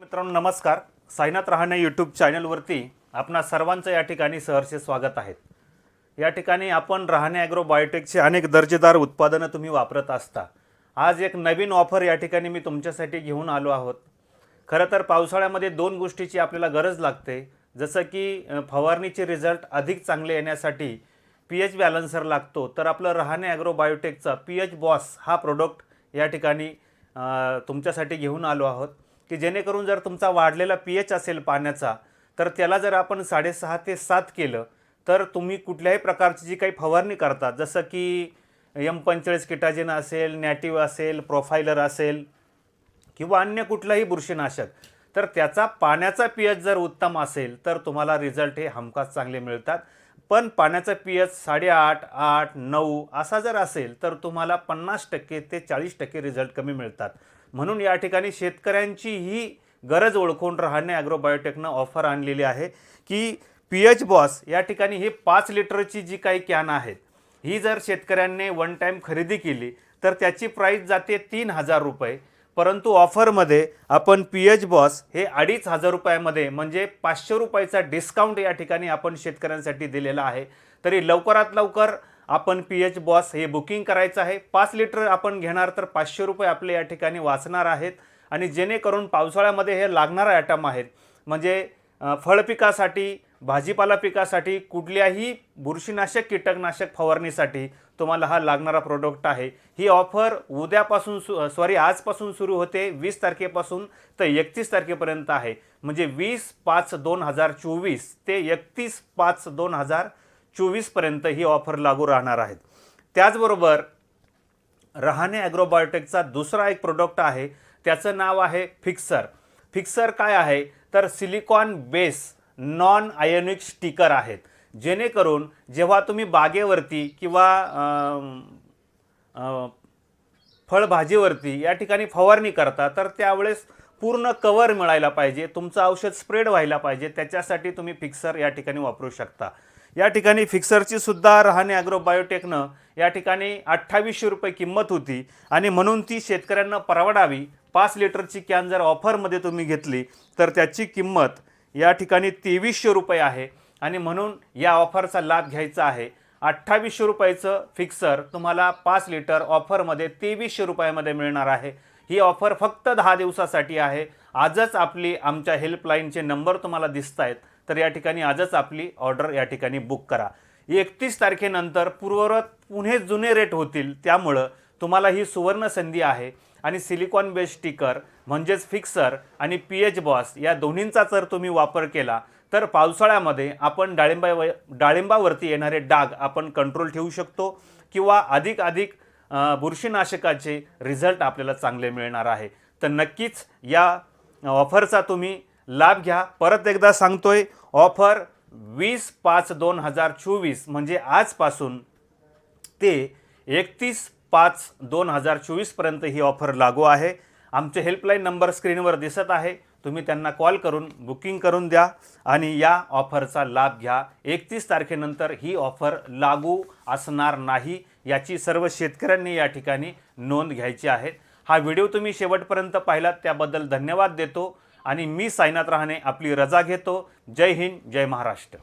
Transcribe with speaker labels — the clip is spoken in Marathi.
Speaker 1: मित्रांनो नमस्कार. साईनाथ रहाणे यूट्यूब चॅनलवरती आपणा सर्वांचं या ठिकाणी सहर्ष स्वागत आहे. या ठिकाणी आपण रहाणे ॲग्रो बायोटेकचे अनेक दर्जेदार उत्पादनं तुम्ही वापरत असता. आज एक नवीन ऑफर या ठिकाणी मी तुमच्यासाठी घेऊन आलो आहोत. खरं तर पावसाळ्यामध्ये दोन गोष्टीची आपल्याला गरज लागते. जसं की फवारणीचे रिझल्ट अधिक चांगले येण्यासाठी पी एच बॅलन्सर लागतो. तर आपलं रहाणे ॲग्रो बायोटेकचा पी एच बॉस हा प्रोडक्ट या ठिकाणी तुमच्यासाठी घेऊन आलो आहोत. की जेणेकरून जर तुमचा वाढलेला पी एच असेल पाण्याचा तर त्याला जर आपण साडेसहा ते सात केलं तर तुम्ही कुठल्याही प्रकारची जी काही फवारणी करता जसं की यम पंचेचाळीस किटाजिन असेल नॅटिव्ह असेल प्रोफायलर असेल किंवा अन्य कुठलाही बुरशीनाशक तर त्याचा पाण्याचा पी एच जर उत्तम असेल तर तुम्हाला रिझल्ट हे हमखास चांगले मिळतात. पण पाण्याचा पी एच साडेआठ आठ नऊ असा जर असेल तर तुम्हाला पन्नास टक्के ते चाळीस टक्के रिझल्ट कमी मिळतात. म्हणून या ठिकाणी शेतकऱ्यांची ही गरज ओळखून राहणे ॲग्रोबायोटेकनं ऑफर आणलेली आहे की पी एच बॉस या ठिकाणी ही पाच लिटरची जी काही कॅन आहेत ही जर शेतकऱ्यांनी वन टाईम खरेदी केली तर त्याची प्राईस जाते तीन हजार रुपये. परंतु ऑफरमध्ये आपण पी एच बॉस हे अडीच हजार रुपयामध्ये म्हणजे पाचशे रुपयाचा डिस्काउंट या ठिकाणी आपण शेतकऱ्यांसाठी दिलेला आहे. तरी लवकरात लवकर आपण पी एच बॉस हे बुकिंग करायचं आहे. पाच लिटर आपण घेणार तर पाचशे रुपये आपले या ठिकाणी वाचणार आहेत. आणि जेणेकरून पावसाळ्यामध्ये हे लागणारे आयटम आहेत. म्हणजे फळपिकासाठी फळ पिकासाठी भाजीपाला पिकासाठी कुठल्याही बुरशीनाशक कीटकनाशक फवारणीसाठी तुम्हाला हा लागणारा प्रोडक्ट आहे. ही ऑफर उद्यापासून सु सॉरी आजपासून सुरू होते. वीस तारखेपासून तर एकतीस तारखेपर्यंत आहे. म्हणजे वीस पाच दोन हजार चोवीस ते एकतीस पाच दोन हजार चोवीसपर्यंत ही ऑफर लागू राहणार आहेत. त्याचबरोबर रहाणे ॲग्रोबायोटेकचा दुसरा एक प्रोडक्ट आहे त्याचं नाव आहे फिक्सर. फिक्सर काय आहे? तर silicone base non ionic sticker आहेत. जेणेकरून जेव्हा तुम्ही बागेवरती किंवा फळभाजीवरती या ठिकाणी फवारणी करता तर त्यावेळेस पूर्ण कवर मिळायला पाहिजे तुमचं औषध स्प्रेड व्हायला पाहिजे त्याच्यासाठी तुम्ही फिक्सर या ठिकाणी वापरू शकता. या ठिकाणी फिक्सरची सुद्धा रहाणे ॲग्रोबायोटेकनं या ठिकाणी अठ्ठावीसशे रुपये किंमत होती. आणि म्हणून ती शेतकऱ्यांना परवडावी. पाच लिटरची कॅन जर ऑफरमध्ये तुम्ही घेतली तर त्याची किंमत या ठिकाणी तेवीसशे रुपये आहे. आणि म्हणून या ऑफरचा लाभ घ्यायचा आहे. अठ्ठावीसशे रुपयाचं फिक्सर तुम्हाला पाच लिटर ऑफरमध्ये तेवीसशे रुपयामध्ये मिळणार आहे. ही ऑफर फक्त दहा दिवसासाठी आहे. आजच आपली आमच्या हेल्पलाईनचे नंबर तुम्हाला दिसत आहेत तर या ठिकाणी आजच आपली ऑर्डर या ठिकाणी बुक करा. एकतीस तारखेनंतर पूर्ववत पुणे जुने रेट होतील त्यामुळं तुम्हाला ही सुवर्ण संधी आहे. आणि सिलिकॉन बेस स्टिकर म्हणजेच फिक्सर आणि पी एच बॉस या दोन्हींचा जर तुम्ही वापर केला तर पावसाळ्यामध्ये आपण डाळिंबा डाळिंबावरती येणारे डाग आपण कंट्रोल ठेवू शकतो किंवा अधिक अधिक बुरशीनाशकाचे रिझल्ट आपल्याला चांगले मिळणार आहे. तर नक्कीच या ऑफरचा तुम्ही लाभ घ्या. परत एकदा सांगतोय ऑफर वीस पाच दोन हजार चोवीस म्हणजे आजपासून ते एकतीस पाच दोन हजार चोवीसपर्यंत ही ऑफर लागू आहे. आमचे हेल्पलाईन नंबर स्क्रीनवर दिसत आहे. तुम्ही त्यांना कॉल करून बुकिंग करून द्या आणि या ऑफरचा लाभ घ्या. एकतीस तारखेनंतर ही ऑफर लागू असणार नाही याची सर्व शेतकऱ्यांनी या ठिकाणी नोंद घ्यायची आहे. हा व्हिडिओ तुम्ही शेवटपर्यंत पाहिलात त्याबद्दल धन्यवाद देतो आणि मी सायनात रहाणे आपली रजा घेतो. जय हिंद जय महाराष्ट्र.